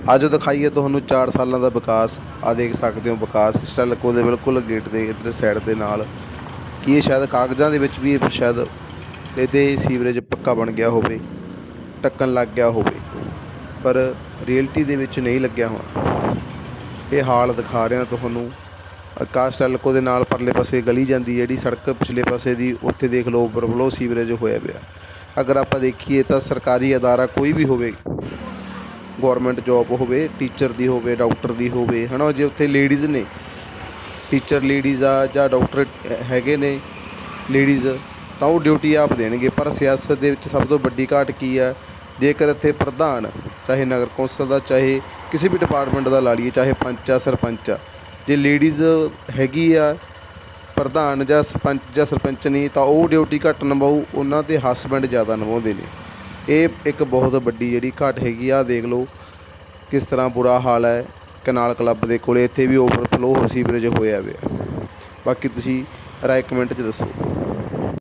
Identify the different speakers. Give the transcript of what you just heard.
Speaker 1: ਅੱਜ ਦਿਖਾਈਏ ਤੁਹਾਨੂੰ 4 ਸਾਲਾਂ ਦਾ ਵਿਕਾਸ। ਆ ਦੇਖ ਸਕਦੇ ਹੋ ਵਿਕਾਸ। ਸਟੈਲਕੋ ਦੇ ਬਿਲਕੁਲ ਗੇਟ ਦੇ ਇੱਧਰ ਸਾਈਡ ਦੇ ਨਾਲ। ਕੀ ਇਹ ਸ਼ਾਇਦ ਕਾਗਜ਼ਾਂ ਦੇ ਵਿੱਚ ਵੀ ਸ਼ਾਇਦ ਇਹਦੇ ਸੀਵਰੇਜ ਪੱਕਾ ਬਣ ਗਿਆ ਹੋਵੇ ਟੱਕਣ ਲੱਗ ਗਿਆ ਹੋਵੇ। ਪਰ ਰੀਅਲਟੀ ਦੇ ਵਿੱਚ ਨਹੀਂ ਲੱਗਿਆ ਹੋਣਾ। ਇਹ ਹਾਲ ਦਿਖਾ ਰਿਹਾ ਤੁਹਾਨੂੰ। ਆਕਾਸ਼ ਟੈਲਕੋ ਦੇ ਨਾਲ ਪਰਲੇ ਪਾਸੇ ਗਲੀ ਜਾਂਦੀ ਜਿਹੜੀ ਸੜਕ ਪਿਛਲੇ ਪਾਸੇ ਦੀ, ਉੱਥੇ ਦੇਖ ਲਓ ਓਵਰਫਲੋ ਸੀਵਰੇਜ ਹੋਇਆ ਪਿਆ। ਅਗਰ ਆਪਾਂ ਦੇਖੀਏ ਤਾਂ ਸਰਕਾਰੀ ਅਦਾਰਾ ਕੋਈ ਵੀ ਹੋਵੇ ਗਵਰਨਮੈਂਟ ਜੌਬ ਹੋਵੇ ਟੀਚਰ ਦੀ ਹੋਵੇ ਡਾਕਟਰ ਦੀ ਹੋਵੇ, ਹਨਾ, ਜੇ ਉੱਥੇ ਲੇਡੀਜ਼ ਨੇ ਟੀਚਰ ਲੇਡੀਜ਼ ਆ ਜਾਂ ਡਾਕਟਰ ਹੈਗੇ ਨੇ ਲੇਡੀਜ਼ ਤਾਂ ਉਹ ਡਿਊਟੀ ਆਪ ਦੇਣਗੇ, ਪਰ ਸਿਆਸਤ ਦੇ ਵਿੱਚ ਸਭ ਤੋਂ ਵੱਡੀ ਘਾਟ ਕੀ ਆ? ਜੇਕਰ ਇੱਥੇ ਪ੍ਰਧਾਨ, ਚਾਹੇ ਨਗਰ ਕੌਂਸਲ ਦਾ, ਚਾਹੇ ਕਿਸੇ ਵੀ ਡਿਪਾਰਟਮੈਂਟ ਦਾ ਲਾ ਲਈਏ, ਚਾਹੇ ਪੰਚ ਆ, ਸਰਪੰਚ ਆ, ਜੇ ਲੇਡੀਜ਼ ਹੈਗੀ ਆ, ਪ੍ਰਧਾਨ ਜਾਂ ਸਰਪੰਚ ਜਾਂ ਸਰਪੰਚ ਨਹੀਂ, ਤਾਂ ਉਹ ਡਿਊਟੀ ਘੱਟ ਨਿਭਾਊ, ਉਹਨਾਂ ਦੇ ਹਸਬੈਂਡ ਜ਼ਿਆਦਾ ਨਿਭਾਉਂਦੇ ਨੇ। ਇਹ ਇੱਕ ਬਹੁਤ ਵੱਡੀ ਜਿਹੜੀ ਘਾਟ ਹੈਗੀ ਆ ਦੇਖ ਲਓ ਕਿਸ ਤਰ੍ਹਾਂ ਬੁਰਾ ਹਾਲ ਹੈ ਕਨਾਲ ਕਲੱਬ ਦੇ ਕੋਲੇ, ਇੱਥੇ ਵੀ ਓਵਰਫਲੋ ਸੀਵਰੇਜ ਹੋਇਆ ਹੋਇਆ ਬਾਕੀ ਤੁਸੀਂ ਰਾਏ ਕਮੈਂਟ 'ਚ ਦੱਸੋ।